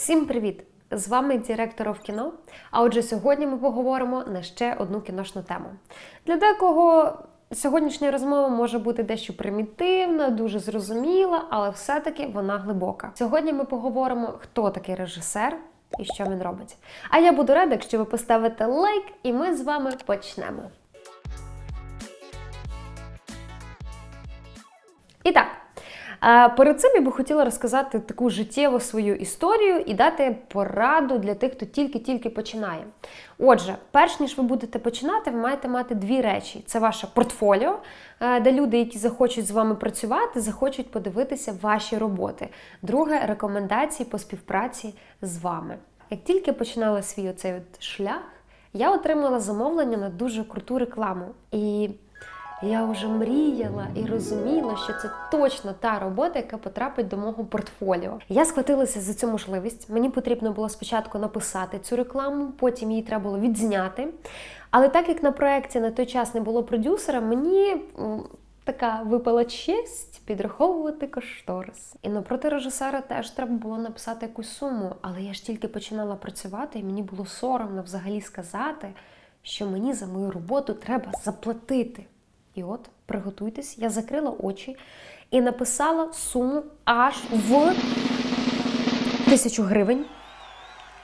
Всім привіт! З вами директоров кіно. А отже, сьогодні ми поговоримо на ще одну кіношну тему. Для декого сьогоднішня розмова може бути дещо примітивна, дуже зрозуміла, але все-таки вона глибока. Сьогодні ми поговоримо, хто такий режисер і що він робить. А я буду рада, якщо ви поставите лайк, і ми з вами почнемо. І так, перед цим я би хотіла розказати таку життєву свою історію і дати пораду для тих, хто тільки-тільки починає. Отже, перш ніж ви будете починати, ви маєте мати дві речі: це ваше портфоліо, е, де люди, які захочуть з вами працювати, захочуть подивитися ваші роботи. Друге рекомендації по співпраці з вами. Як тільки починала свій оцей шлях, я отримала замовлення на дуже круту рекламу. І я вже мріяла і розуміла, що це точно та робота, яка потрапить до мого портфоліо. Я схватилася за цю можливість. Мені потрібно було спочатку написати цю рекламу, потім її треба було відзняти. Але так як на проєкті на той час не було продюсера, мені така випала честь підраховувати кошторис. І напроти режисера теж треба було написати якусь суму. Але я ж тільки починала працювати, і мені було соромно взагалі сказати, що мені за мою роботу треба заплатити. І от, приготуйтесь, я закрила очі і написала суму аж в тисячу гривень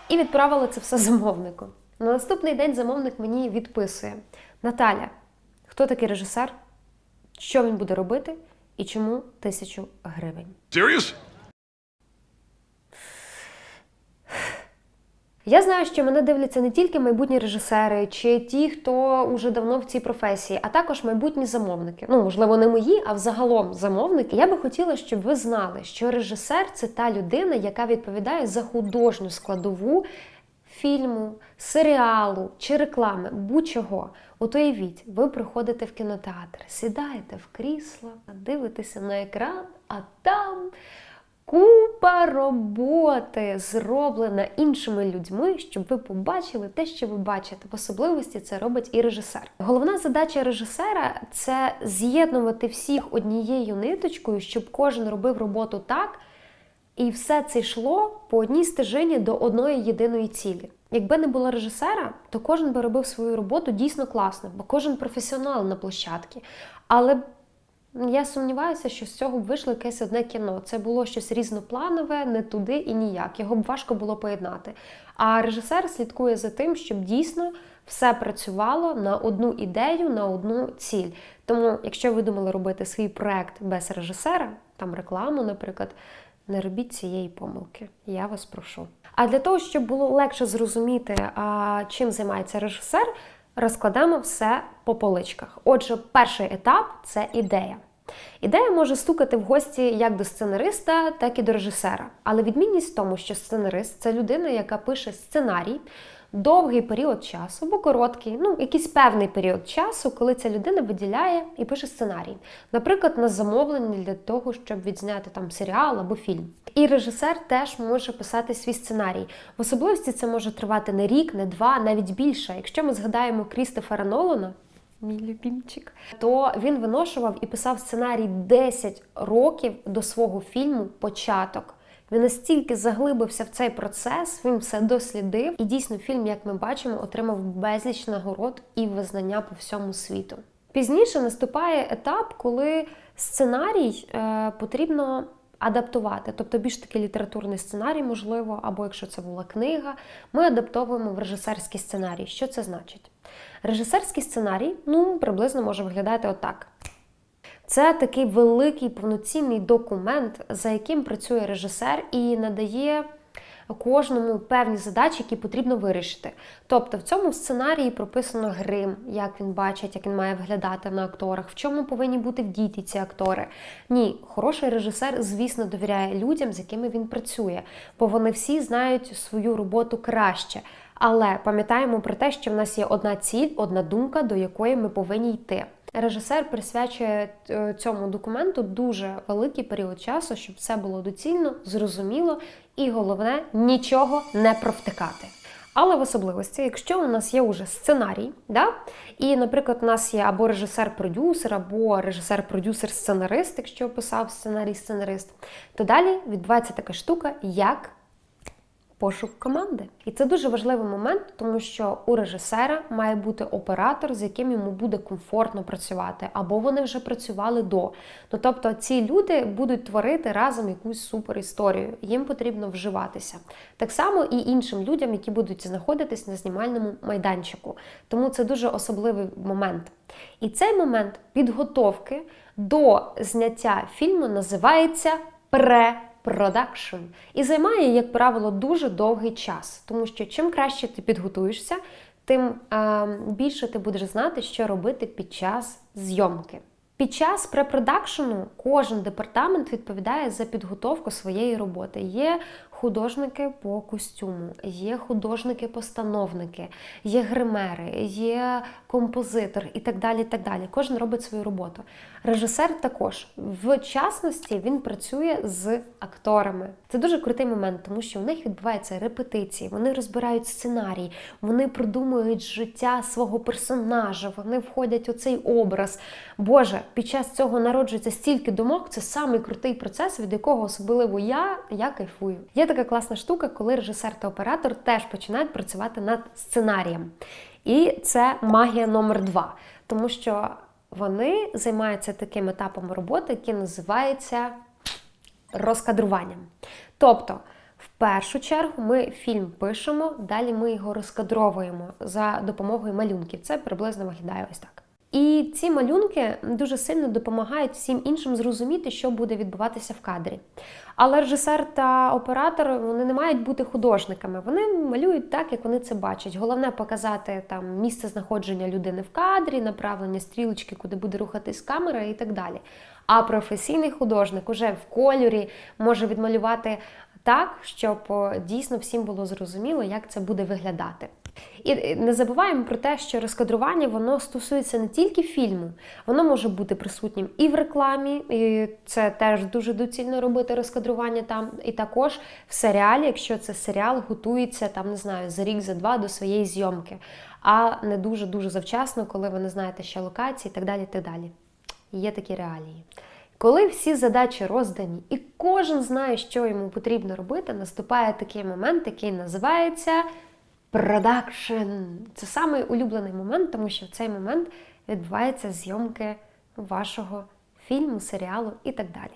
і відправила це все замовнику. На наступний день замовник мені відписує: Наталя, хто такий режисер? Що він буде робити і чому тисячу гривень? Serious? Я знаю, що мене дивляться не тільки майбутні режисери чи ті, хто уже давно в цій професії, а також майбутні замовники. Ну, можливо, не мої, а взагалом замовники. Я би хотіла, щоб ви знали, що режисер це та людина, яка відповідає за художню складову фільму, серіалу чи реклами, будь-чого. От уявіть, ви приходите в кінотеатр, сідаєте в крісло, дивитеся на екран, а там. Купа роботи зроблена іншими людьми, щоб ви побачили те, що ви бачите. В особливості це робить і режисер. Головна задача режисера це з'єднувати всіх однією ниточкою, щоб кожен робив роботу так, і все це йшло по одній стежині до одної єдиної цілі. Якби не було режисера, то кожен би робив свою роботу дійсно класно, бо кожен професіонал на площадці. Але я сумніваюся, що з цього б вийшло якесь одне кіно. Це було щось різнопланове, не туди і ніяк. Його б важко було поєднати. А режисер слідкує за тим, щоб дійсно все працювало на одну ідею, на одну ціль. Тому, якщо ви думали робити свій проект без режисера, там рекламу, наприклад, не робіть цієї помилки. Я вас прошу. А для того, щоб було легше зрозуміти, а, чим займається режисер, розкладемо все по поличках. Отже, перший етап це ідея. Ідея може стукати в гості як до сценариста, так і до режисера. Але відмінність в тому, що сценарист це людина, яка пише сценарій довгий період часу, або короткий, ну якийсь певний період часу, коли ця людина виділяє і пише сценарій. Наприклад, на замовлення для того, щоб відзняти там серіал або фільм. І режисер теж може писати свій сценарій. В особливості це може тривати не рік, не два, навіть більше. Якщо ми згадаємо Крістофера Нолана, мій любімчик, то він виношував і писав сценарій 10 років до свого фільму Початок. Він настільки заглибився в цей процес, він все дослідив, і дійсно фільм, як ми бачимо, отримав безліч нагород і визнання по всьому світу. Пізніше наступає етап, коли сценарій е, потрібно адаптувати, тобто більш такий літературний сценарій, можливо, або якщо це була книга, ми адаптовуємо в режисерський сценарій. Що це значить? Режисерський сценарій ну, приблизно може виглядати отак. Це такий великий повноцінний документ, за яким працює режисер і надає кожному певні задачі, які потрібно вирішити. Тобто в цьому сценарії прописано грим, як він бачить, як він має виглядати на акторах, в чому повинні бути вдіті ці актори. Ні, хороший режисер, звісно, довіряє людям, з якими він працює, бо вони всі знають свою роботу краще. Але пам'ятаємо про те, що в нас є одна ціль, одна думка, до якої ми повинні йти. Режисер присвячує е, цьому документу дуже великий період часу, щоб все було доцільно, зрозуміло і головне нічого не провтикати. Але в особливості, якщо у нас є уже сценарій, да? і, наприклад, у нас є або режисер-продюсер, або режисер-продюсер-сценарист, якщо писав сценарій сценарист, то далі відбувається така штука, як Пошук команди, і це дуже важливий момент, тому що у режисера має бути оператор, з яким йому буде комфортно працювати, або вони вже працювали до. Ну тобто, ці люди будуть творити разом якусь супер історію. Їм потрібно вживатися. Так само і іншим людям, які будуть знаходитись на знімальному майданчику. Тому це дуже особливий момент. І цей момент підготовки до зняття фільму називається пре. Продакшн і займає, як правило, дуже довгий час, тому що чим краще ти підготуєшся, тим е, більше ти будеш знати, що робити під час зйомки. Під час препродакшену кожен департамент відповідає за підготовку своєї роботи. Є художники по костюму, є художники-постановники, є гримери, є композитор і так далі. і так далі. Кожен робить свою роботу. Режисер також в частності він працює з акторами. Це дуже крутий момент, тому що у них відбуваються репетиції, вони розбирають сценарій, вони продумують життя свого персонажа, вони входять у цей образ. Боже, під час цього народжується стільки думок. Це самий крутий процес, від якого особливо я, я кайфую. Є така класна штука, коли режисер та оператор теж починають працювати над сценарієм. І це магія номер два, тому що вони займаються таким етапом роботи, який називається розкадруванням. Тобто, в першу чергу ми фільм пишемо, далі ми його розкадровуємо за допомогою малюнків. Це приблизно виглядає ось так. І ці малюнки дуже сильно допомагають всім іншим зрозуміти, що буде відбуватися в кадрі. Але режисер та оператор вони не мають бути художниками. Вони малюють так, як вони це бачать. Головне показати там місце знаходження людини в кадрі, направлення стрілочки, куди буде рухатись камера і так далі. А професійний художник уже в кольорі може відмалювати так, щоб дійсно всім було зрозуміло, як це буде виглядати. І не забуваємо про те, що розкадрування воно стосується не тільки фільму, воно може бути присутнім і в рекламі, і це теж дуже доцільно робити розкадрування там. І також в серіалі, якщо це серіал, готується там, не знаю, за рік, за два до своєї зйомки, а не дуже-дуже завчасно, коли ви не знаєте ще локації і так далі. так далі. Є такі реалії. Коли всі задачі роздані, і кожен знає, що йому потрібно робити, наступає такий момент, який називається продакшн. Це самий улюблений момент, тому що в цей момент відбуваються зйомки вашого фільму, серіалу і так далі.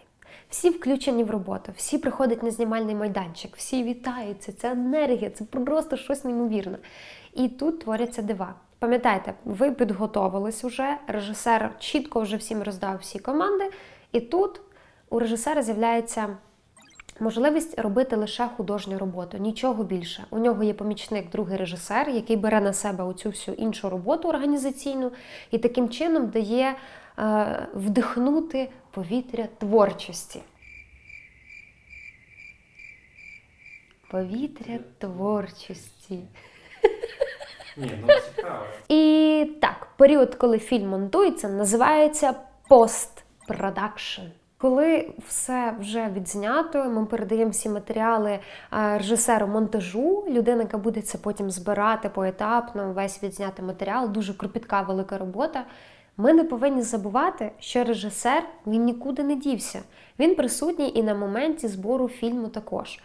Всі включені в роботу, всі приходять на знімальний майданчик, всі вітаються, це енергія, це просто щось неймовірне. І тут творяться дива. Пам'ятайте, ви підготовились уже, режисер чітко вже всім роздав всі команди, і тут у режисера з'являється можливість робити лише художню роботу, нічого більше. У нього є помічник, другий режисер, який бере на себе оцю всю іншу роботу організаційну і таким чином дає е, вдихнути повітря творчості. Повітря творчості. Ні, ну цікаво. І так, період, коли фільм монтується, називається постпродакшн. Коли все вже відзнято, ми передаємо всі матеріали е, режисеру монтажу, людина, яка буде це потім збирати поетапно, весь відзнятий матеріал, дуже кропітка велика робота. Ми не повинні забувати, що режисер він нікуди не дівся. Він присутній і на моменті збору фільму також.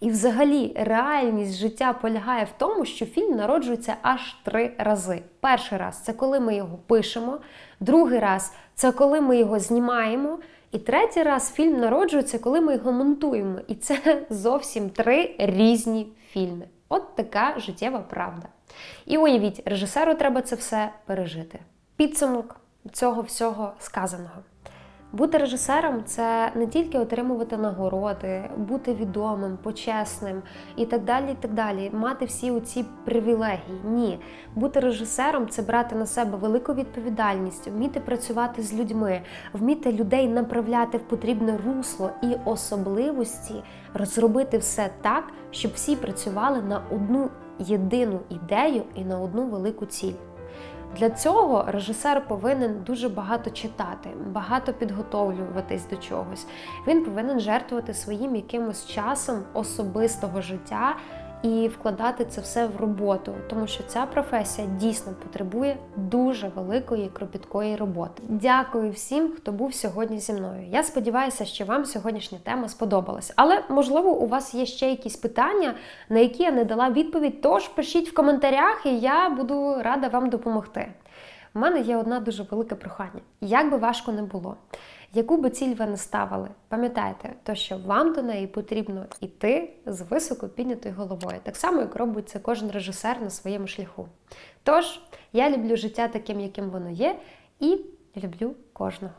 І взагалі реальність життя полягає в тому, що фільм народжується аж три рази. Перший раз це коли ми його пишемо, другий раз це коли ми його знімаємо. І третій раз фільм народжується, коли ми його монтуємо. І це зовсім три різні фільми. От така життєва правда. І уявіть, режисеру треба це все пережити. Підсумок цього всього сказаного. Бути режисером це не тільки отримувати нагороди, бути відомим, почесним і так далі. і так далі, Мати всі оці привілегії. Ні. Бути режисером це брати на себе велику відповідальність, вміти працювати з людьми, вміти людей направляти в потрібне русло і особливості, розробити все так, щоб всі працювали на одну єдину ідею і на одну велику ціль. Для цього режисер повинен дуже багато читати, багато підготовлюватись до чогось. Він повинен жертвувати своїм якимось часом особистого життя і вкладати це все в роботу, тому що ця професія дійсно потребує дуже великої кропіткої роботи. Дякую всім, хто був сьогодні зі мною. Я сподіваюся, що вам сьогоднішня тема сподобалась. Але можливо, у вас є ще якісь питання, на які я не дала відповідь. Тож пишіть в коментарях, і я буду рада вам допомогти. У мене є одна дуже велике прохання. Як би важко не було, яку би ціль ви не ставили, пам'ятайте, то що вам до неї потрібно йти з високо піднятою головою, так само, як робить це кожен режисер на своєму шляху. Тож, я люблю життя таким, яким воно є, і люблю кожного.